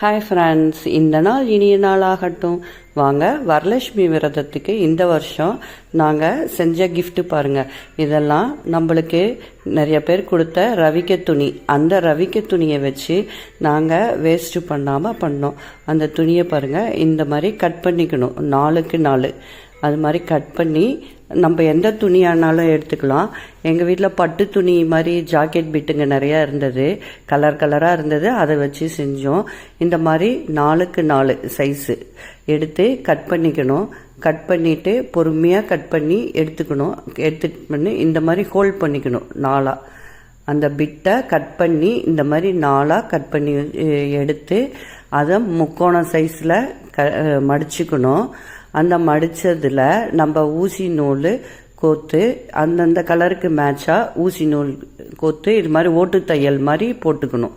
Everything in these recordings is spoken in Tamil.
ஹாய் ஃப்ரெண்ட்ஸ் இந்த நாள் இனிய நாளாகட்டும். வாங்க வரலட்சுமி விரதத்துக்கு இந்த வருஷம் நாங்கள் செஞ்ச கிஃப்ட்டு பாருங்கள் இதெல்லாம் நம்மளுக்கு நிறைய பேர் கொடுத்த ரவிக்க துணி. அந்த ரவிக்க துணியை வச்சு நாங்கள் வேஸ்ட்டு பண்ணாமல் பண்ணோம். அந்த துணியை பாருங்கள் இந்த மாதிரி கட் பண்ணிக்கணும். நாலுக்கு நாலு. அது மாதிரி கட் பண்ணி நம்ம எந்த துணியானாலும் எடுத்துக்கலாம். எங்கள் வீட்டில் பட்டு துணி மாதிரி ஜாக்கெட் பிட்டுங்க நிறையா இருந்தது. கலர் கலராக இருந்தது. அதை வச்சு செஞ்சோம். இந்த மாதிரி நாலுக்கு நாலு சைஸு எடுத்து கட் பண்ணிக்கணும். கட் பண்ணிவிட்டு பொறுமையாக கட் பண்ணி எடுத்துக்கணும். எடுத்துட்டு பண்ணி இந்த மாதிரி ஹோல்ட் பண்ணிக்கணும். நாளாக அந்த பிட்டை கட் பண்ணி இந்த மாதிரி நாளாக கட் பண்ணி எடுத்து அதை முக்கோண சைஸில் க மடிச்சுக்கணும். அந்த மடித்ததில் நம்ம ஊசி நூல் கோத்து அந்தந்த கலருக்கு மேட்சாக ஊசி நூல் கோத்து இது மாதிரி ஓட்டு தையல் மாதிரி போட்டுக்கணும்.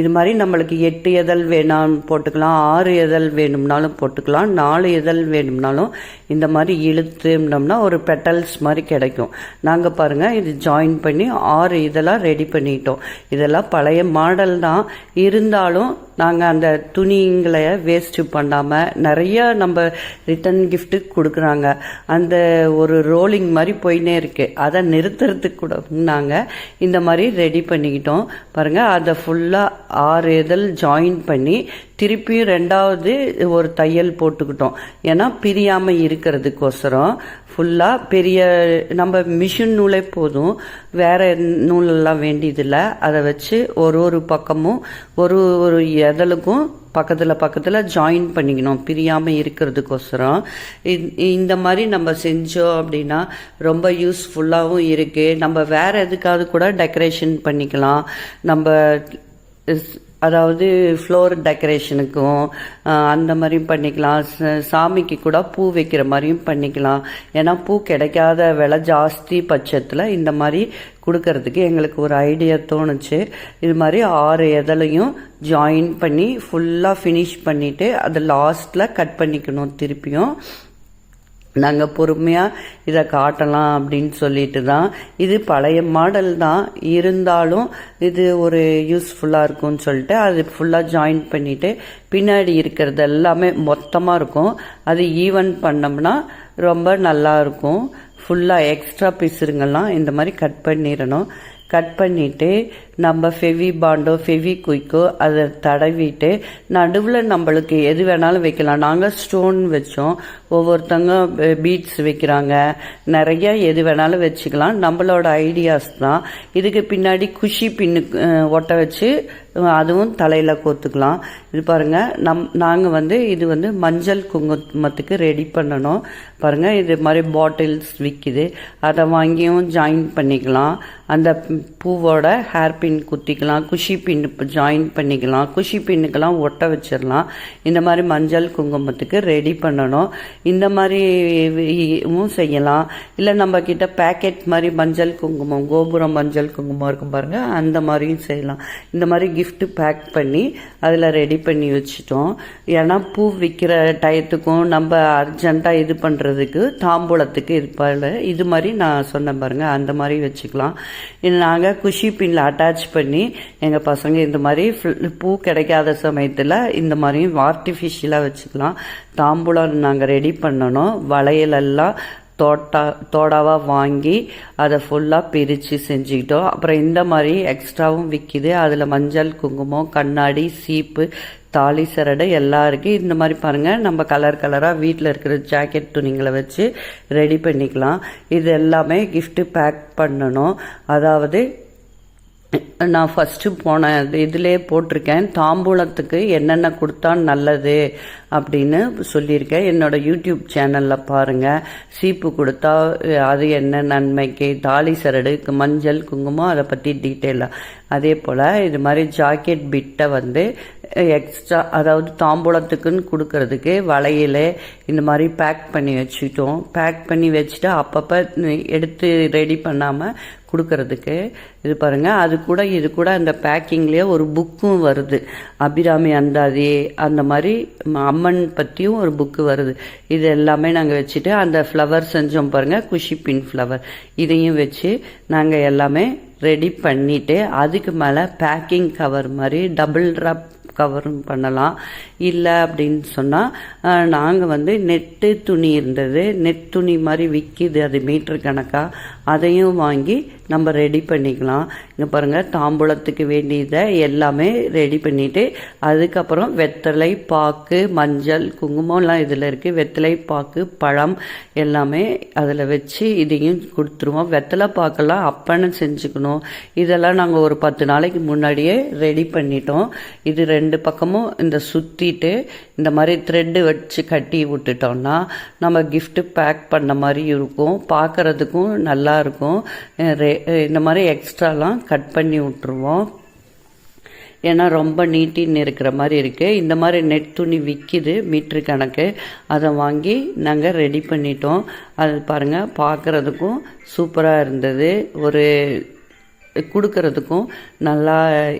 இது மாதிரி நம்மளுக்கு எட்டு எதழ் வேணாம் போட்டுக்கலாம் ஆறு எதழ் வேணும்னாலும் போட்டுக்கலாம் நாலு எதழ் வேணும்னாலும் இந்த மாதிரி இழுத்துனோம்னா ஒரு பெட்டல்ஸ் மாதிரி கிடைக்கும். நாங்கள் பாருங்கள் இது ஜாயின் பண்ணி ஆறு இதெல்லாம் ரெடி பண்ணிட்டோம். இதெல்லாம் பழைய மாடல் தான். இருந்தாலும் நாங்கள் அந்த துணிங்களை வேஸ்ட்டு பண்ணாமல் நிறைய நம்ம ரிட்டன் கிஃப்ட்டு கொடுக்குறாங்க. அந்த ஒரு ரோலிங் மாதிரி போயினே இருக்குது அதை நிறுத்துறதுக்கு கூட நாங்கள் இந்த மாதிரி ரெடி பண்ணிக்கிட்டோம். பாருங்கள் அதை ஃபுல்லாக ஆறு இதழ் ஜாயின் பண்ணி திருப்பியும் ரெண்டாவது ஒரு தையல் போட்டுக்கிட்டோம். ஏன்னா பிரியாமல் இருக்கிறதுக்கோசரம் ஃபுல்லாக பெரிய நம்ம மிஷின் நூலே போதும். வேறு நூலெல்லாம் வேண்டியதில்லை. அதை வச்சு ஒரு ஒரு பக்கமும் ஒரு ஒரு எதலுக்கும் பக்கத்தில் பக்கத்தில் ஜாயின் பண்ணிக்கணும். பிரியாமல் இருக்கிறதுக்கோசரம். இந்த- இந்த மாதிரி நம்ம செஞ்சோம் அப்படின்னா ரொம்ப யூஸ்ஃபுல்லாகவும் இருக்குது நம்ம வேறு எதுக்காவது கூட டெக்கரேஷன் பண்ணிக்கலாம். நம்ம அதாவது ஃப்ளோர் டெக்கரேஷனுக்கும் அந்த மாதிரியும் பண்ணிக்கலாம். சாமிக்கு கூட பூ வைக்கிற மாதிரியும் பண்ணிக்கலாம். ஏன்னா பூ கிடைக்காத விலை ஜாஸ்தி பட்சத்தில் இந்த மாதிரி கொடுக்கறதுக்கு எங்களுக்கு ஒரு ஐடியா தோணுச்சு. இது மாதிரி ஆறு எதலையும் ஜாயின் பண்ணி ஃபுல்லாக ஃபினிஷ் பண்ணிவிட்டு அதை லாஸ்ட்டில் கட் பண்ணிக்கணும் திருப்பியும். நாங்கள் பொறுமையாக இதை காட்டலாம் அப்படின்னு சொல்லிட்டு தான் இது பழைய மாடல் தான். இருந்தாலும் இது ஒரு யூஸ்ஃபுல்லாக இருக்கும்னு சொல்லிட்டு அது ஃபுல்லாக ஜாயின் பண்ணிவிட்டு பின்னாடி இருக்கிறது எல்லாமே மொத்தமாக இருக்கும். அது ஈவன் பண்ணோம்னா ரொம்ப நல்லா இருக்கும். ஃபுல்லாக எக்ஸ்ட்ரா பீஸுங்கெல்லாம் இந்த மாதிரி கட் பண்ணிடணும். கட் பண்ணிவிட்டு நம்ம ஃபெவி பாண்டோ ஃபெவி குயிக்கோ அதை தடவிட்டு நடுவில் நம்மளுக்கு எது வேணாலும் வைக்கலாம். நாங்கள் ஸ்டோன் வச்சோம். ஒவ்வொருத்தங்க பீட்ஸ் வைக்கிறாங்க. நிறைய எது வேணாலும் வச்சுக்கலாம். நம்மளோட ஐடியாஸ் தான். இதுக்கு பின்னாடி குஷி பின்னு ஒட்ட வச்சு அதுவும் தலையில் கோத்துக்கலாம். இது பாருங்கள் நம் நாங்கள் வந்து இது வந்து மஞ்சள் குங்குமத்துக்கு ரெடி பண்ணணும். பாருங்கள் இது மாதிரி பாட்டில்ஸ் விற்கிது அதை வாங்கியும் ஜாயின் பண்ணிக்கலாம். அந்த பூவோட ஹேர் பின் குத்திக்கலாம் குஷி பின் ஜாயின் பண்ணிக்கலாம் குஷி பின்னுக்கெல்லாம் ஒட்ட வச்சிடலாம். இந்த மாதிரி மஞ்சள் குங்குமத்துக்கு ரெடி பண்ணணும். இந்த மாதிரிவும் செய்யலாம். இல்லை நம்ம கிட்ட பேக்கெட் மாதிரி மஞ்சள் குங்குமம் கோபுரம் மஞ்சள் குங்குமம் இருக்கும் பாருங்கள் அந்த மாதிரியும் செய்யலாம். இந்த மாதிரி கிஃப்ட்டு பேக் பண்ணி அதில் ரெடி பண்ணி வச்சுட்டோம். ஏன்னா பூ விற்கிற டயத்துக்கும் நம்ம அர்ஜெண்ட்டாக இது பண்ணுறதுக்கு தாம்பூலத்துக்கு இது போல இது மாதிரி நான் சொன்னேன் பாருங்கள் அந்த மாதிரி வச்சுக்கலாம். நாங்கள் குஷி பின்னில் அட்டாச் பண்ணி எங்கள் பசங்க இந்த மாதிரி பூ கிடைக்காத சமயத்தில் இந்த மாதிரியும் ஆர்டிஃபிஷியலாக வச்சுக்கலாம். தாம்பூலம் நாங்கள் ரெடி பண்ணணும். வளையலெல்லாம் தோட்டா தோடாவாக வாங்கி அதை ஃபுல்லாக பிரித்து செஞ்சுக்கிட்டோம். அப்புறம் இந்த மாதிரி எக்ஸ்ட்ராவும் விற்கிது அதில் மஞ்சள் குங்குமம் கண்ணாடி சீப்பு தாலி சரடை எல்லாம் இருக்குது இந்த மாதிரி பாருங்கள் நம்ம கலர் கலராக வீட்டில் இருக்கிற ஜாக்கெட் துணிங்களை வச்சு ரெடி பண்ணிக்கலாம். இது எல்லாமே கிஃப்ட்டு பேக் பண்ணணும். அதாவது நான் ஃபஸ்ட்டு போன இதிலே போட்டிருக்கேன் தாம்பூலத்துக்கு என்னென்ன கொடுத்தா நல்லது அப்படின்னு சொல்லியிருக்கேன். என்னோட யூடியூப் சேனலில் பாருங்கள் சீப்பு கொடுத்தா அது என்ன நன்மைக்கு? தாலி சரடு மஞ்சள் குங்குமம் அதை பற்றி டீட்டெயிலாக அதே போல் இது மாதிரி ஜாக்கெட் பிட்டை வந்து எக்ஸ்ட்ரா அதாவது தாம்பூலத்துக்குன்னு கொடுக்கறதுக்கு வளையல் இந்த மாதிரி பேக் பண்ணி வச்சுட்டோம். பேக் பண்ணி வச்சுட்டு அப்பப்போ எடுத்து ரெடி பண்ணாமல் கொடுக்கறதுக்கு இது பாருங்கள் அது கூட இது கூட அந்த பேக்கிங்லேயே ஒரு புக்கும் வருது. அபிராமி அந்தாதி அந்த மாதிரி ம- அம்மன் பற்றியும் ஒரு புக்கு வருது. இது எல்லாமே நாங்கள் வச்சுட்டு அந்த ஃப்ளவர் செஞ்சோம் பாருங்கள் குஷி பின் ஃப்ளவர் இதையும் வச்சு நாங்கள் எல்லாமே ரெடி பண்ணிவிட்டு அதுக்கு மேலே பேக்கிங் கவர் மாதிரி டபுள் ரப் கவரும் பண்ணலாம். இல்லை அப்படின்னு சொன்னால் நாங்கள் வந்து நெட்டு துணி இருந்தது. நெட் துணி மாதிரி விற்கிது அது மீட்ரு கணக்காக அதையும் வாங்கி நம்ம ரெடி பண்ணிக்கலாம். இங்கே பாருங்கள் தாம்பூலத்துக்கு வேண்டியதை எல்லாமே ரெடி பண்ணிவிட்டு அதுக்கப்புறம் வெத்தலை பாக்கு மஞ்சள் குங்குமம்லாம் இதில் இருக்குது வெத்தலை பாக்கு பழம் எல்லாமே அதில் வச்சு இதையும் கொடுத்துருவோம். வெத்தலை பாக்கெல்லாம் அப்பன்னு செஞ்சுக்கணும். இதெல்லாம் நாங்கள் ஒரு பத்து நாளைக்கு முன்னாடியே ரெடி பண்ணிட்டோம். இது ரெண்டு ரெண்டு பக்கமும் இந்த சுற்றிட்டு இந்த மாதிரி த்ரெட்டு வச்சு கட்டி விட்டுட்டோம்னா நம்ம கிஃப்ட்டு பேக் பண்ண மாதிரி இருக்கும். பார்க்கறதுக்கும் நல்லா இருக்கும். ரெ- இந்த மாதிரி எக்ஸ்ட்ராலாம் கட் பண்ணி விட்டுருவோம். ஏன்னா ரொம்ப நீட்டின்னு இருக்கிற மாதிரி இருக்குது இந்த மாதிரி நெட் துணி விற்கிது மீட்ரு கணக்கு. அதை வாங்கி நாங்கள் ரெடி பண்ணிட்டோம். அது பாருங்கள் பார்க்குறதுக்கும் சூப்பராக இருந்தது. ஒரு கொடுக்கறதுக்கும் நல்லா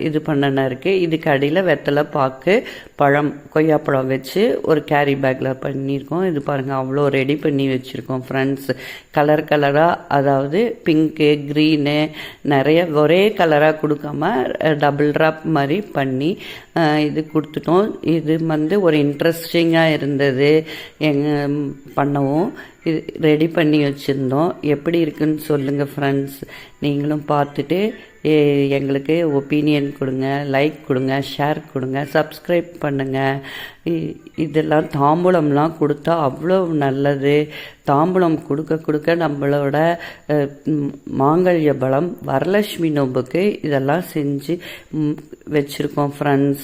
இது பண்ணனா இருக்குது இதுக்கு அடியில் வெத்தலை பாக்கு பழம் கொய்யாப்பழம் வச்சு ஒரு கேரி பேக்கில் பண்ணியிருக்கோம். இது பாருங்கள் அவ்வளோ ரெடி பண்ணி வச்சுருக்கோம் ஃப்ரெண்ட்ஸ் கலர் கலராக அதாவது பிங்க்கு க்ரீனு நிறைய ஒரே கலராக கொடுக்காம டபுள் ராப் மாதிரி பண்ணி இது கொடுத்துட்டோம். இது வந்து ஒரு இன்ட்ரெஸ்டிங்காக இருந்தது. எங்கள் பண்ணவும். இது ரெடி பண்ணி வச்சுருந்தோம். எப்படி இருக்குன்னு சொல்லுங்கள் ஃப்ரெண்ட்ஸ் நீங்களும் பார்த்துட்டு எங்களுக்கு ஒப்பீனியன் கொடுங்க லைக் கொடுங்க ஷேர் கொடுங்க சப்ஸ்கிரைப் பண்ணுங்கள் இ- இதெல்லாம் தாம்பூலம்லாம் கொடுத்தா அவ்வளோ நல்லது. தாம்பூலம் கொடுக்க கொடுக்க நம்மளோட மாங்கல்ய பலம் வரலட்சுமி நோம்புக்கு இதெல்லாம் செஞ்சு வச்சுருக்கோம் ஃப்ரெண்ட்ஸ்